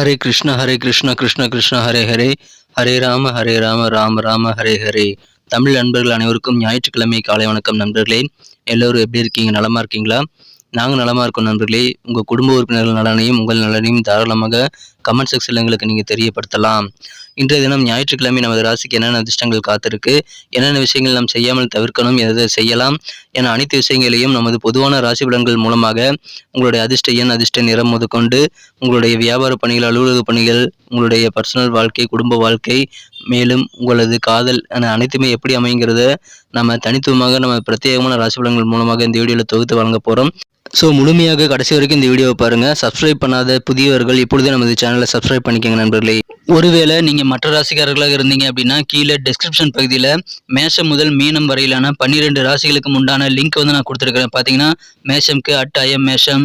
ஹரே கிருஷ்ண ஹரே கிருஷ்ண கிருஷ்ண கிருஷ்ண ஹரே ஹரே ஹரே ராம ஹரே ராம ராம ராம ஹரே ஹரே தமிழ் நண்பர்கள் அனைவருக்கும் ஞாயிற்றுக்கிழமை காலை வணக்கம் நண்பர்களே. எல்லோரும் எப்படி இருக்கீங்க? நலமா இருக்கீங்களா? நாங்கள் நலமா இருக்கோம் நண்பர்களே. உங்கள் குடும்ப உறுப்பினர்கள் நலனையும் உங்கள் நலனையும் தாராளமாக கமெண்ட் செக்ஷனில் எங்களுக்கு நீங்கள் தெரியப்படுத்தலாம். இன்றைய தினம் ஞாயிற்றுக்கிழமை நமது ராசிக்கு என்னென்ன அதிர்ஷ்டங்கள் காத்திருக்கு என்னென்ன விஷயங்கள் நாம் செய்யாமல் தவிர்க்கணும் எதை செய்யலாம் என அனைத்து விஷயங்களையும் நமது பொதுவான ராசி பலன்கள் மூலமாக உங்களுடைய அதிர்ஷ்ட எண் அதிர்ஷ்ட நிறம் முதற்கொண்டு உங்களுடைய வியாபார பணிகள் அலுவலக பணிகள் உங்களுடைய பர்சனல் வாழ்க்கை குடும்ப வாழ்க்கை மேலும் உங்களது காதல் என அனைத்துமே எப்படி அமைங்கிறத நம்ம தனித்துவமாக நம்ம பிரத்யேகமான ராசி பலன்கள் மூலமாக இந்த வீடியோவில் தொகுத்து வழங்க போகிறோம் ஸோ முழுமையாக கடைசி வரைக்கும் இந்த வீடியோவை பாருங்கள் சப்ஸ்கிரைப் பண்ணாத புதியவர்கள் இப்பொழுதே நமது சேனலை சப்ஸ்கிரைப் பண்ணிக்கோங்க நண்பர்களே. ஒருவேளை நீங்கள் மற்ற ராசிக்காரர்களாக இருந்தீங்க அப்படின்னா கீழே டிஸ்கிரிப்ஷன் பகுதியில் மேஷம் முதல் மீனம் வரையிலான பன்னிரெண்டு ராசிகளுக்கு உண்டான லிங்க் வந்து நான் கொடுத்துருக்கிறேன். பார்த்தீங்கன்னா மேஷம்க்கு அட் ஐஎம் மேஷம்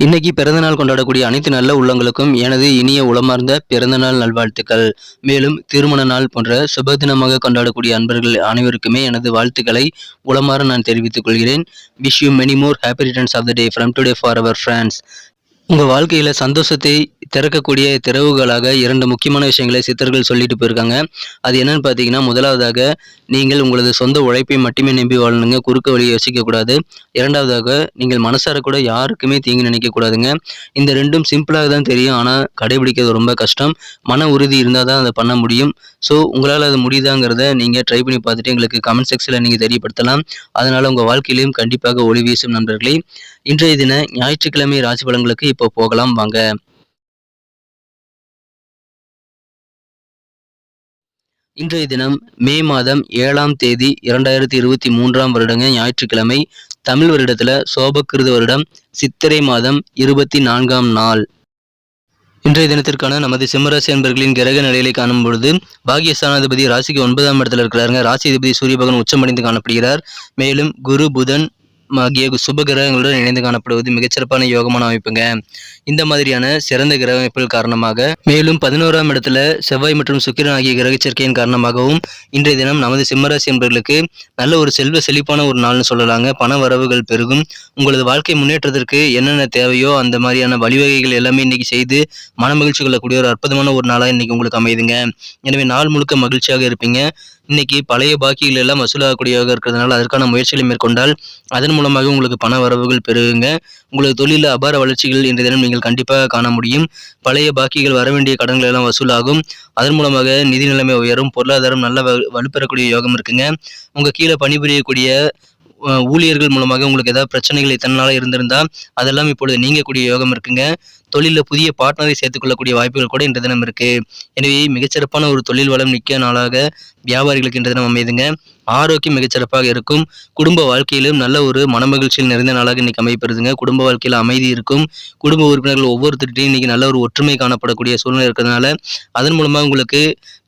இன்னைக்கு பிறந்தநாள் கொண்டாடக்கூடிய அனைத்து நல்ல உள்ளங்களுக்கும் எனது இனிய உளமார்ந்த பிறந்தநாள் நல்வாழ்த்துக்கள். மேலும் திருமண நாள் போன்ற சுப தினமாக கொண்டாடக்கூடிய அன்பர்கள் அனைவருக்குமே எனது வாழ்த்துக்களை உளமாற நான் தெரிவித்துக் கொள்கிறேன். Wish you many more happy returns of the day from today for our friends உங்கள் வாழ்க்கையில் சந்தோஷத்தை திறக்கக்கூடிய திறவுகளாக இரண்டு முக்கியமான விஷயங்களை சித்தர்கள் சொல்லிட்டு போயிருக்காங்க. அது என்னன்னு பார்த்தீங்கன்னா முதலாவதாக நீங்கள் உங்களது சொந்த உழைப்பை மட்டுமே நம்பி வாழணுங்க குறுக்க வழியை யோசிக்கக்கூடாது இரண்டாவதாக நீங்கள் மனசார கூட யாருக்குமே தீங்கு நினைக்கக்கூடாதுங்க இந்த ரெண்டும் சிம்பிளாக தான் தெரியும் ஆனால் கடைபிடிக்கிறது ரொம்ப கஷ்டம். மன உறுதி இருந்தால் தான் அதை பண்ண முடியும். ஸோ உங்களால் அது முடியுதாங்கிறத நீங்கள் ட்ரை பண்ணி பார்த்துட்டு எங்களுக்கு கமெண்ட் செக்ஷனில் நீங்கள் தெரியப்படுத்தலாம். அதனால் உங்கள் வாழ்க்கையிலையும் கண்டிப்பாக ஒளி வீசும் நண்பர்களே. இன்றைய தின ஞாயிற்றுக்கிழமை ராசி பலன்களுக்கு இப்போ போகலாம் வாங்க. இன்றைய தினம் மே மாதம் ஏழாம் தேதி இரண்டாயிரத்தி இருபத்தி மூன்றாம் வருடங்க ஞாயிற்றுக்கிழமை தமிழ் வருடத்துல சோபக்கிருத வருடம் சித்திரை மாதம் இருபத்தி நான்காம் நாள். இன்றைய தினத்திற்கான நமது சிம்மராசி அன்பர்களின் கிரக நிலையை காணும் பொழுது பாகியஸ்தானாதிபதி ராசிக்கு ஒன்பதாம் இடத்துல இருக்கிறாருங்க. ராசி அதிபதி சூரிய பகவான் உச்சமடைந்து காணப்படுகிறார். மேலும் குரு புதன் ஆகிய சுப கிரகங்களுடன் இணைந்து காணப்படுவது மிகச்சிறப்பான யோகமான அமைப்புங்க. இந்த மாதிரியான சிறந்த கிரக அமைப்புகள் காரணமாக மேலும் பதினோராம் இடத்துல செவ்வாய் மற்றும் சுக்கிரன் ஆகிய கிரக சேர்க்கையின் காரணமாகவும் இன்றைய தினம் நமது சிம்மராசி என்பவர்களுக்கு நல்ல ஒரு செல்வ செழிப்பான ஒரு நாள்னு சொல்லலாங்க. பண வரவுகள் பெருகும். உங்களது வாழ்க்கை முன்னேற்றத்திற்கு என்னென்ன தேவையோ அந்த மாதிரியான வழிவகைகள் எல்லாமே இன்னைக்கு செய்து மன மகிழ்ச்சி கொள்ளக்கூடிய ஒரு அற்புதமான ஒரு நாளாக இன்னைக்கு உங்களுக்கு அமையுதுங்க. எனவே நாள் முழுக்க மகிழ்ச்சியாக இருப்பீங்க. இன்னைக்கு பழைய பாக்கிகள் எல்லாம் வசூலாகக்கூடியதாக இருக்கிறதுனால அதற்கான முயற்சிகளை மேற்கொண்டால் அதன் மூலமாக உங்களுக்கு பண வரவுகள் பெருகுங்க. உங்களுக்கு தொழிலில் அபார வளர்ச்சிகள் இன்றைய தினம் நீங்கள் கண்டிப்பாக காண முடியும். பழைய பாக்கிகள் வர வேண்டிய கடன்கள் எல்லாம் வசூலாகும். அதன் மூலமாக நிதி நிலைமை உயரும். பொருளாதாரம் நல்ல வலுப்பெறக்கூடிய யோகம் இருக்குங்க. உங்கள் கீழே பணிபுரியக்கூடிய ஊழியர்கள் மூலமாக உங்களுக்கு ஏதாவது பிரச்சனைகள் இத்தனை நாளாக இருந்திருந்தால் அதெல்லாம் இப்பொழுது நீங்கக்கூடிய யோகம் இருக்குங்க. தொழிலில் புதிய பார்ட்னரை சேர்த்துக்கொள்ளக்கூடிய வாய்ப்புகள் கூட இன்று தினம் இருக்கு. எனவே மிகச்சிறப்பான ஒரு தொழில் வளம் நிற்க நாளாக வியாபாரிகளுக்கு இன்று தினம் அமைதுங்க. ஆரோக்கியம் மிகச்சிறப்பாக இருக்கும். குடும்ப வாழ்க்கையிலும் நல்ல ஒரு மனமகிழ்ச்சியில் நிறைந்த நாளாக இன்னைக்கு அமைப்பெறுதுங்க குடும்ப வாழ்க்கையில் அமைதி இருக்கும். குடும்ப உறுப்பினர்கள் ஒவ்வொருத்தருட்டையும் இன்னைக்கு நல்ல ஒரு ஒற்றுமை காணப்படக்கூடிய சூழ்நிலை இருக்கிறதுனால அதன் மூலமாக உங்களுக்கு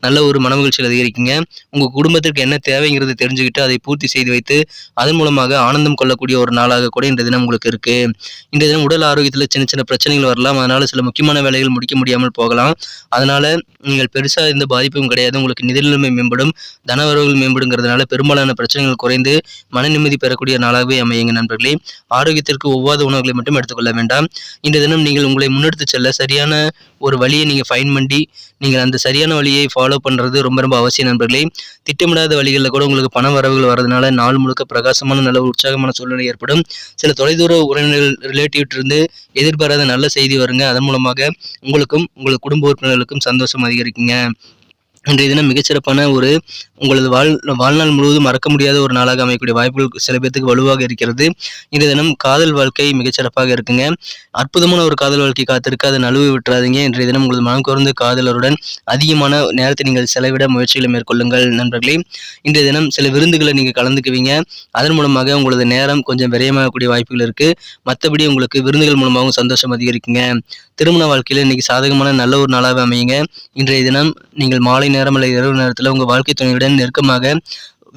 நல்ல ஒரு மனமகிழ்ச்சியில் அதிகரிக்குங்க. உங்கள் குடும்பத்திற்கு என்ன தேவைங்கிறது தெரிஞ்சுக்கிட்டு அதை பூர்த்தி செய்து வைத்து அதன் மூலமாக ஆனந்தம் கொள்ளக்கூடிய ஒரு நாளாக கூட இன்றைய தினம் உங்களுக்கு இருக்குது இந்த தினம் உடல் ஆரோக்கியத்தில் சின்ன சின்ன பிரச்சனைகள் வரலாம். அதனால சில முக்கியமான வேலைகள் முடிக்க முடியாமல் போகலாம். அதனால நீங்கள் பெருசாக எந்த பாதிப்பும் கிடையாது. உங்களுக்கு நிதி நிலைமை மேம்படும் தனவரவுகள் மேம்படுங்கிறதுனால பெரும்பாலான பிரச்சனைகள் குறைந்து மன நிம்மதி பெறக்கூடிய நாளாகவே அமையுங்க நண்பர்களே. ஆரோக்கியத்திற்கு ஒவ்வாத உணவுகளை மட்டும் எடுத்துக்கொள்ள வேண்டாம். இந்த தினம் நீங்கள் உங்களை முன்னெடுத்து செல்ல சரியான ஒரு வழியை நீங்கள் ஃபைன் பண்ணி நீங்கள் அந்த சரியான வழியை ஃபாலோ பண்ணுறது ரொம்ப ரொம்ப அவசியம் நண்பர்களே. திட்டமிடாத வழிகளில் கூட உங்களுக்கு பண வரவுகள் வரதுனால நாள் முழுக்க பிரகாசமான நல்ல உற்சாகமான சூழ்நிலை ஏற்படும். சில தொலைதூர உறவினர்கள் ரிலேட்டிவ் இருந்து எதிர்பாராத நல்ல செய்தி வருங்க. அதன் மூலமாக உங்களுக்கும் உங்கள் குடும்ப உறுப்பினர்களுக்கும் சந்தோஷம் அதிகரிக்குங்க. இன்றைய தினம் மிகச்சிறப்பான ஒரு உங்களது வாழ் வாழ்நாள் முழுவதும் மறக்க முடியாத ஒரு நாளாக அமையக்கூடிய வாய்ப்புகள் சில பேர்த்துக்கு வலுவாக இருக்கிறது. இன்றைய தினம் காதல் வாழ்க்கை மிகச்சிறப்பாக இருக்குங்க. அற்புதமான ஒரு காதல் வாழ்க்கை காத்திருக்கு. அதை நழுவி விட்டுறாதீங்க. இன்றைய தினம் உங்களது மனம் குறைந்த காதலருடன் அதிகமான நேரத்தை நீங்கள் செலவிட முயற்சிகளை மேற்கொள்ளுங்கள் நண்பர்களே. இன்றைய தினம் சில விருந்துகளை நீங்கள் கலந்துக்குவீங்க. அதன் மூலமாக உங்களது நேரம் கொஞ்சம் விரயமாகக்கூடிய வாய்ப்புகள் இருக்குது மற்றபடி உங்களுக்கு விருந்துகள் மூலமாகவும் சந்தோஷம் அதிகரிக்குங்க. திருமண வாழ்க்கையில் இன்னைக்கு சாதகமான நல்ல ஒரு நாளாக அமையுங்க. இன்றைய தினம் நீங்கள் மாலை நேரம் அல்லது இரவு நேரத்தில் உங்கள் வாழ்க்கை துணையுடன் நெருக்கமாக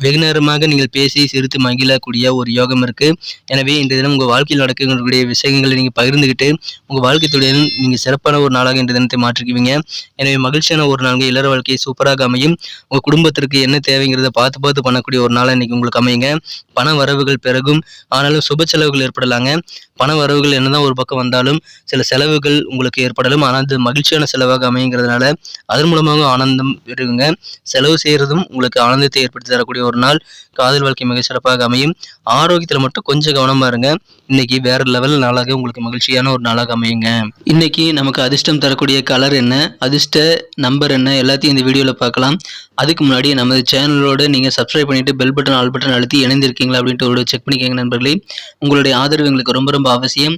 வெகு நேரமாக நீங்கள் பேசி சிரித்து மகிழக்கூடிய ஒரு யோகம் இருக்கு. எனவே இன்றைய தினம் உங்கள் வாழ்க்கையில் நடக்கக்கூடிய விஷயங்களை நீங்கள் பகிர்ந்துக்கிட்டு உங்கள் வாழ்க்கை நீங்கள் சிறப்பான ஒரு நாளாக இந்த தினத்தை மாற்றிக்குவீங்க. எனவே மகிழ்ச்சியான ஒரு நாளுங்க இளர வாழ்க்கையை சூப்பராக அமையும். உங்கள் குடும்பத்திற்கு என்ன தேவைங்கிறத பார்த்து பார்த்து பண்ணக்கூடிய ஒரு நாளாக இன்றைக்கி உங்களுக்கு அமையுங்க. பண வரவுகள் பிறகும் ஆனாலும் சுப செலவுகள் ஏற்படலாங்க. பண வரவுகள் என்னதான் ஒரு பக்கம் வந்தாலும் சில செலவுகள் உங்களுக்கு ஏற்படலும். ஆனால் அது மகிழ்ச்சியான செலவாக அமைங்கிறதுனால அதன் மூலமாக ஆனந்தம் பெறுங்க செலவு செய்கிறதும் உங்களுக்கு ஆனந்தத்தை ஏற்படுத்தி தரக்கூடிய ஒரு நாள் காதல் வாழ்க்கை மிக சிறப்பாக அமையும். ஆரோக்கியத்தில் மட்டும் கொஞ்சம் கவனமா இருங்க. இன்னைக்கு வேற லெவல் நாளாக உங்களுக்கு மகிழ்ச்சியான ஒரு நாளாக அமையுங்க. இன்னைக்கு நமக்கு அதிர்ஷ்டம் தரக்கூடிய கலர் என்ன? அதிர்ஷ்ட நம்பர் என்ன? எல்லாத்தையும் இந்த வீடியோவில் பார்க்கலாம். அதுக்கு முன்னாடி நமது சேனலோடு நீங்கள் சப்ஸ்கிரைப் பண்ணிட்டு பெல் பட்டன் ஆல் பட்டன் அழுத்தி இணைந்திருக்கீங்களா அப்படின்ட்டு ஒரு செக் பண்ணிக்கோங்க நண்பர்களே. உங்களுடைய ஆதரவு எங்களுக்கு ரொம்ப ரொம்ப அவசியம்.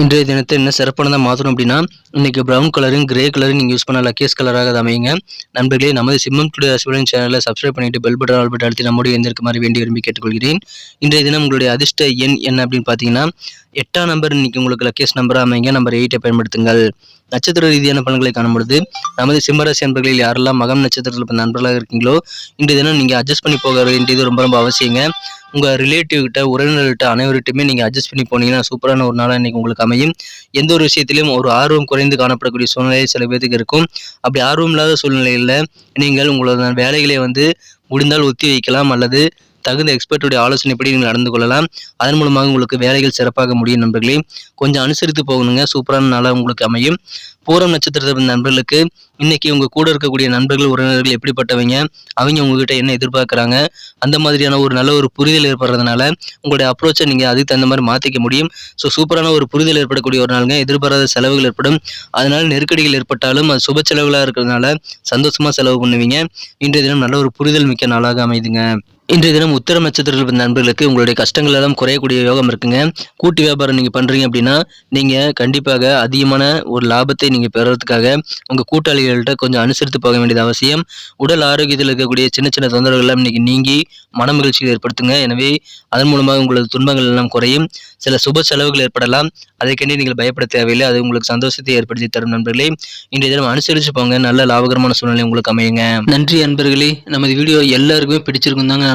இன்றைய தினத்தை என்ன சிறப்பானதாக மாற்றணும் அப்படின்னா இன்றைக்கி ப்ரௌன் கலரும் கிரே கலரும் நீங்கள் யூஸ் பண்ண லக்கியஸ் கலராக அது அமையுங்க. நண்பர்களே நமது சிம்மம் டுடே அஸ்வரன் சேனலை சப்ஸ்கிரைப் பண்ணிட்டு பெல் பட்டன் ஆல் பட்டன் அழுத்தி நம்முடைய எந்திருக்குமாறு வேண்டி விரும்பி கேட்டுக்கொள்கிறேன். இன்றைய தினம் உங்களுடைய அதிர்ஷ்ட எண் என்ன அப்படின்னு பார்த்தீங்கன்னா எட்டாம் நம்பர் இன்றைக்கி உங்களுக்கு லக்கேஸ் நம்பராக அமைங்க நம்பர் எயிட்டை பயன்படுத்துங்கள். நட்சத்திர ரீதியான பலன்களை காணும்பொழுது நமது சிம்மராசி நண்பர்களில் யாரெல்லாம் மகம் நட்சத்திரத்தில் நண்பர்களாக இருக்கீங்களோ இன்றைய தினம் நீங்கள் அட்ஜஸ்ட் பண்ணி போக வேண்டியது ரொம்ப ரொம்ப அவசியங்க. உங்கள் ரிலேட்டிவ் கிட்ட உறவினர்கிட்ட அனைவர்கிட்டையுமே நீங்கள் அட்ஜஸ்ட் பண்ணி போனீங்கன்னா சூப்பரான ஒரு நாளாக இன்றைக்கி உங்களுக்கு அமையும். எந்த ஒரு விஷயத்திலையும் ஒரு ஆர்வம் குறைந்து காணப்படக்கூடிய சூழ்நிலை சில பேருக்கு இருக்கும். அப்படி ஆர்வம் இல்லாத சூழ்நிலையில் நீங்கள் உங்களோட வேலைகளை வந்து முடிந்தால் ஒத்தி வைக்கலாம் அல்லது தகுந்த எக்ஸ்பர்ட்டுடைய ஆலோசனைப்படி நீங்கள் நடந்து கொள்ளலாம். அதன் மூலமாக உங்களுக்கு வேலைகள் சிறப்பாக முடியும் நண்பர்களே. கொஞ்சம் அனுசரித்து போகணுங்க. சூப்பரான நாளாக உங்களுக்கு அமையும். பூரம் நட்சத்திரத்தை நண்பர்களுக்கு இன்னைக்கு உங்க கூட இருக்கக்கூடிய நண்பர்கள் உறவினர்கள் எப்படிப்பட்டவங்க? அவங்க உங்ககிட்ட என்ன எதிர்பார்க்குறாங்க? அந்த மாதிரியான ஒரு நல்ல ஒரு புரிதல் ஏற்படுறதுனால உங்களுடைய அப்ரோச்சை நீங்கள் அதுக்கு தகுந்த மாதிரி மாற்றிக்க முடியும். ஸோ சூப்பரான ஒரு புரிதல் ஏற்படக்கூடிய ஒரு நாளுங்க. எதிர்பாராத செலவுகள் ஏற்படும். அதனால நெருக்கடிகள் ஏற்பட்டாலும் அது சுப செலவுகளாக இருக்கிறதுனால சந்தோஷமாக செலவு பண்ணுவீங்க. இன்றைய தினம் நல்ல ஒரு புரிதல் மிக்க நாளாக அமைதுங்க. இன்றைய தினம் உத்தர நட்சத்திரத்தில் நண்பர்களுக்கு உங்களுடைய கஷ்டங்கள் எல்லாம் குறையக்கூடிய யோகம் இருக்குங்க. கூட்டு வியாபாரம் நீங்கள் பண்ணுறீங்க அப்படின்னா நீங்கள் கண்டிப்பாக அதிகமான ஒரு லாபத்தை நீங்கள் பெறுறதுக்காக உங்கள் கூட்டாளிகள்கிட்ட கொஞ்சம் அனுசரித்து போக வேண்டியது அவசியம். உடல் ஆரோக்கியத்தில் இருக்கக்கூடிய சின்ன சின்ன தொந்தரவுகள் எல்லாம் இன்னைக்கு நீங்கி மன மகிழ்ச்சியை ஏற்படுத்துங்க. எனவே அதன் மூலமாக உங்களது துன்பங்கள் எல்லாம் குறையும். சில சுப செலவுகள் ஏற்படலாம். அதைக்கண்டி நீங்கள் பயப்பட தேவையில்லை. அது உங்களுக்கு சந்தோஷத்தை ஏற்படுத்தி தரும் நண்பர்களே. இன்றைய தினம் அனுசரித்து போங்க. நல்ல லாபகரமான சூழ்நிலை உங்களுக்கு அமையுங்க. நன்றி நண்பர்களே நமது வீடியோ எல்லாருக்குமே பிடிச்சிருக்கும் தாங்க